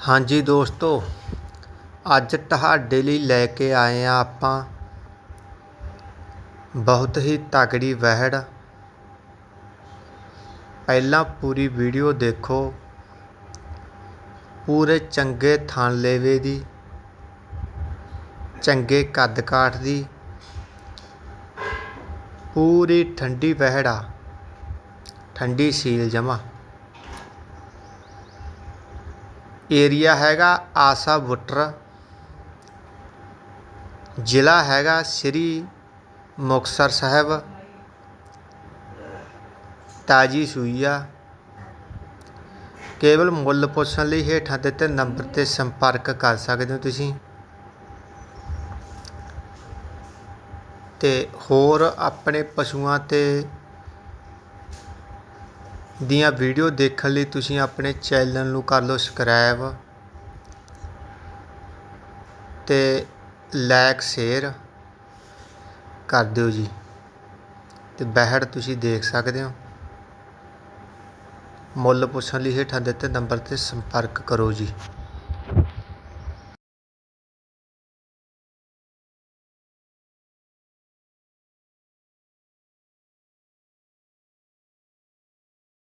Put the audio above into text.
ਹਾਂਜੀ ਦੋਸਤੋ, ਅੱਜ ਤੁਹਾਡੇ ਲਈ ਲੈ ਕੇ ਆਏ ਆ ਆਪਾਂ ਬਹੁਤ ਹੀ ਤਕੜੀ ਵਹਿੜ। ਪਹਿਲਾਂ ਪੂਰੀ ਵੀਡੀਓ ਦੇਖੋ। ਪੂਰੇ ਚੰਗੇ ਥਣ ਲੇਵੇ ਦੀ, ਚੰਗੇ ਕੱਦ ਕਾਠ ਦੀ, ਪੂਰੀ ਠੰਡੀ ਵਹਿੜਾ ਠੰਡੀ ਸੀਲ ਜਮਾ। ਏਰੀਆ ਹੈਗਾ ਆਸਾ ਬੁੱਟਰ ਜ਼ਿਲ੍ਹਾ ਹੈਗਾ ਸ੍ਰੀ ਮੁਕਤਸਰ ਸਾਹਿਬ। ਤਾਜੀ ਸੂਈ ਆ ਕੇਵਲ ਮੁੱਲ ਪੁੱਛਣ ਲਈ ਹੇਠਾਂ ਦਿੱਤੇ ਨੰਬਰ ਤੇ ਸੰਪਰਕ ਕਰ ਸਕਦੇ ਹੋ ਤੁਸੀਂ। ਤੇ ਹੋਰ ਆਪਣੇ ਪਸ਼ੂਆਂ ਤੇ ਦੀਆਂ ਵੀਡੀਓ ਦੇਖਣ ਲਈ ਤੁਸੀਂ ਆਪਣੇ ਚੈਨਲ ਨੂੰ ਕਰ ਲਓ ਸਬਸਕ੍ਰਾਈਬ ਤੇ ਲਾਈਕ ਸ਼ੇਅਰ ਕਰ ਦਿਓ ਜੀ। ਅਤੇ ਬਹਿੜ ਤੁਸੀਂ ਦੇਖ ਸਕਦੇ ਹੋ। ਮੁੱਲ ਪੁੱਛਣ ਲਈ ਹੇਠਾਂ ਦਿੱਤੇ ਨੰਬਰ ਤੇ ਸੰਪਰਕ ਕਰੋ ਜੀ।